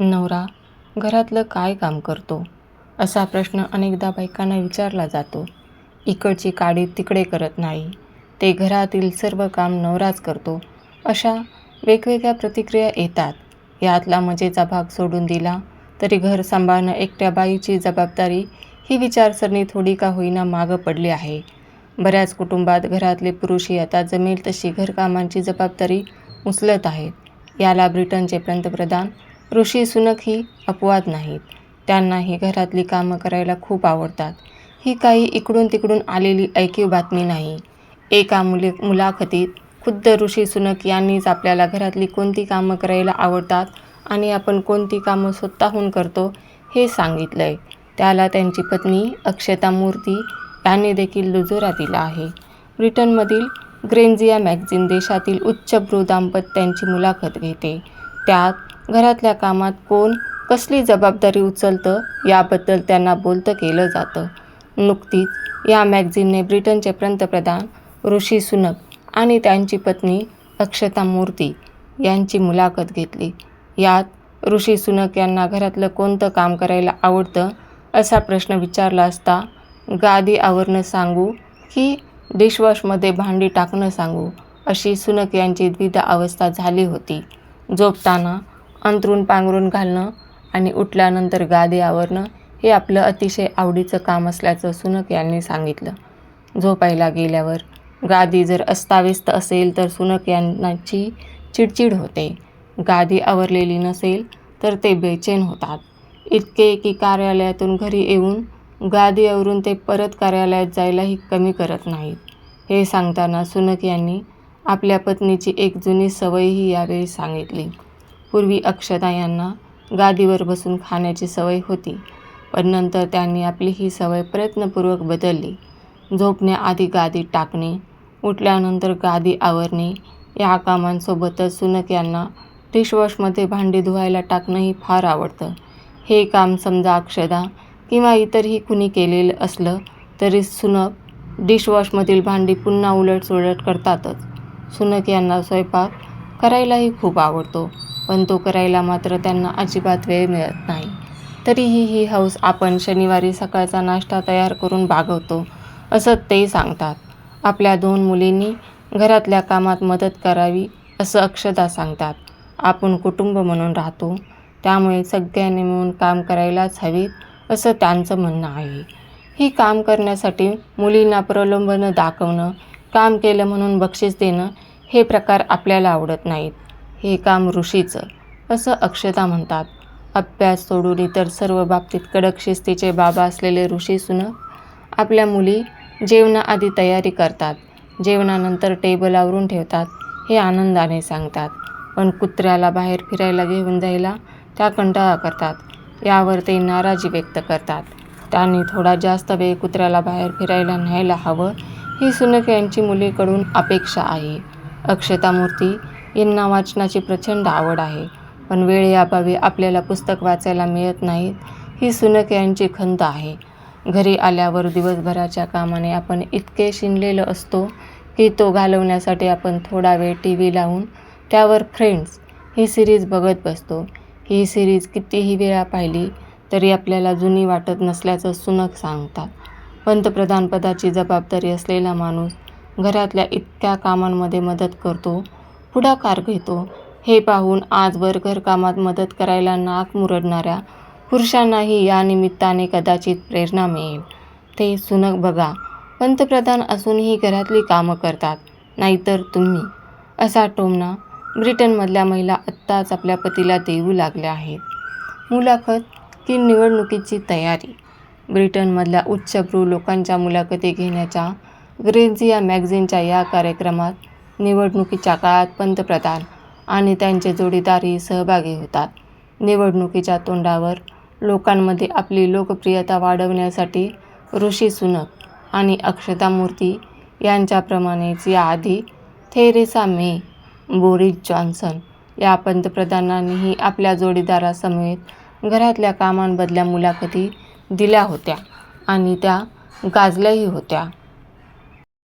नवरा घरातलं काय काम करतो? असा प्रश्न अनेकदा बायकांना विचारला जातो. इकडची काडी तिकडे करत नाही. ते घरातील सर्व काम नवराच करतो. अशा वेगवेगळ्या प्रतिक्रिया येतात. यातला मजेचा भाग सोडून दिला तरी घर सांभाळणं एकट्या बाईची जबाबदारी ही विचारसरणी थोडी का होईना मागं पडली आहे. बऱ्याच कुटुंबात घरातले पुरुषही आता जमेल तशी घरकामांची जबाबदारी उचलत आहेत. याला ब्रिटनचे पंतप्रधान ऋषी सुनक ही अपवाद नाहीत. त्यांनाही घरातली कामं करायला खूप आवडतात. ही काही इकडून तिकडून आलेली ऐकीव बातमी नाही. एका मुले मुलाखतीत खुद्द ऋषी सुनक यांनीच आपल्याला घरातली कोणती कामं करायला आवडतात आणि आपण कोणती कामं स्वतःहून करतो हे सांगितलं आहे त्याला त्यांची पत्नी अक्षता मूर्ती यांनी देखील दुजोरा दिला आहे. ब्रिटनमधील ग्रेन्झिया मॅगझिन देशातील उच्चभ्रू दाम्पत्यांची मुलाखत घेते. त्यात घरातल्या कामात कोण कसली जबाबदारी उचलतं याबद्दल त्यांना बोलतं केलं जातं. नुकतीच या मॅगझिनने ब्रिटनचे पंतप्रधान ऋषी सुनक आणि त्यांची पत्नी अक्षता मूर्ती यांची मुलाखत घेतली. यात ऋषी सुनक यांना घरातलं कोणतं काम करायला आवडतं असा प्रश्न विचारला असता गादी आवरणं सांगू की डिशवॉशमध्ये भांडी टाकणं सांगू अशी सुनक यांची द्विधा अवस्था झाली होती. झोपताना अंथरूण पांघरून घालणं आणि उठल्यानंतर गादी आवरणं हे आपलं अतिशय आवडीचं काम असल्याचं सुनक यांनी सांगितलं. झोपायला गेल्यावर गादी जर अस्ताव्यस्त असेल तर सुनक यांची चिडचिड होते. गादी आवरलेली नसेल तर ते बेचैन होतात. इतके की कार्यालयातून घरी येऊन गादी आवरून ते परत कार्यालयात जायलाही कमी करत नाहीत. हे सांगताना सुनक यांनी आपल्या पत्नीची एक जुनी सवयही यावेळी सांगितली. पूर्वी अक्षता यांना गादीवर बसून खाण्याची सवय होती पण नंतर त्यांनी आपली ही सवय प्रयत्नपूर्वक बदलली. झोपण्याआधी गादी टाकणे उठल्यानंतर गादी आवरणे या कामांसोबतच सुनक यांना डिशवॉशमध्ये भांडी धुवायला टाकणंही फार आवडतं. हे काम समजा अक्षदा किंवा इतरही कुणी केलेलं असलं तरी सुनक डिशवॉशमधील भांडी पुन्हा उलटसुलट करतातच. सुनक यांना स्वयंपाक करायलाही खूप आवडतो. पण तो करायला मात्र त्यांना अजिबात वेळ मिळत नाही. तरीही ही हौस आपण शनिवारी सकाळचा नाश्ता तयार करून बागवतो असं ते सांगतात. आपल्या दोन मुलींनी घरातल्या कामात मदत करावी असं अक्षता सांगतात. आपण कुटुंब म्हणून राहतो त्यामुळे सगळ्यांनी मिळून काम करायलाच हवीत असं त्यांचं म्हणणं आहे. ही काम करण्यासाठी मुलींना प्रलोभनं दाखवणं काम केलं म्हणून बक्षीस देणं हे प्रकार आपल्याला आवडत नाहीत. हे काम ऋषीचं असं अक्षता म्हणतात. अभ्यास सोडून इतर सर्व बाबतीत कडक शिस्तीचे बाबा असलेले ऋषी सुनक आपल्या मुली जेवणाआधी तयारी करतात. जेवणानंतर टेबल आवरून ठेवतात. हे आनंदाने सांगतात. पण कुत्र्याला बाहेर फिरायला घेऊन जायला त्या कंटाळा करतात. यावर ते नाराजी व्यक्त करतात. त्यांनी थोडा जास्त वेळ कुत्र्याला बाहेर फिरायला न्यायला हवं ही सुनक यांची मुलीकडून अपेक्षा आहे. अक्षता मूर्ती यांना वाचनाची प्रचंड आवड आहे. पण वेळेअभावी आपल्याला पुस्तक वाचायला मिळत नाहीत ही सुनक यांची खंत आहे. घरी आल्यावर दिवसभराच्या कामाने आपण इतके शिणलेलं असतो की तो घालवण्यासाठी आपण थोडा वेळ टी व्ही लावून त्यावर फ्रेंड्स ही सिरीज बघत बसतो. ही सिरीज कितीही वेळा पाहिली तरी आपल्याला जुनी वाटत नसल्याचं सुनक सांगतात. पंतप्रधानपदाची जबाबदारी असलेला माणूस घरातल्या इतक्या कामांमध्ये मदत करतो पुढाकार घेतो. हे पाहून आजवर घरकामात मदत करायला नाक मुरडणाऱ्या पुरुषांनाही या निमित्ताने कदाचित प्रेरणा मिळेल. ते सुनक बघा पंतप्रधान असूनही घरातली कामं करतात नाहीतर तुम्ही. असा टोमणा ब्रिटनमधल्या महिला आत्ताच आपल्या पतीला देऊ लागल्या आहेत. मुलाखत की निवडणुकीची तयारी? ब्रिटनमधल्या उच्चभ्रू लोकांच्या मुलाखती घेण्याच्या ग्रेझिया मॅगझिनच्या या कार्यक्रमात निवडणुकीच्या काळात पंतप्रधान आणि त्यांचे जोडीदारही सहभागी होतात. निवडणुकीच्या तोंडावर लोकांमध्ये आपली लोकप्रियता वाढवण्यासाठी ऋषी सुनक आणि अक्षता मूर्ती यांच्याप्रमाणेच याआधी थेरेसा मे बोरिस जॉन्सन या पंतप्रधानांनीही आपल्या जोडीदारासमवेत घरातल्या कामांबदल्या मुलाखती दिल्या होत्या आणि त्या गाजल्याही होत्या.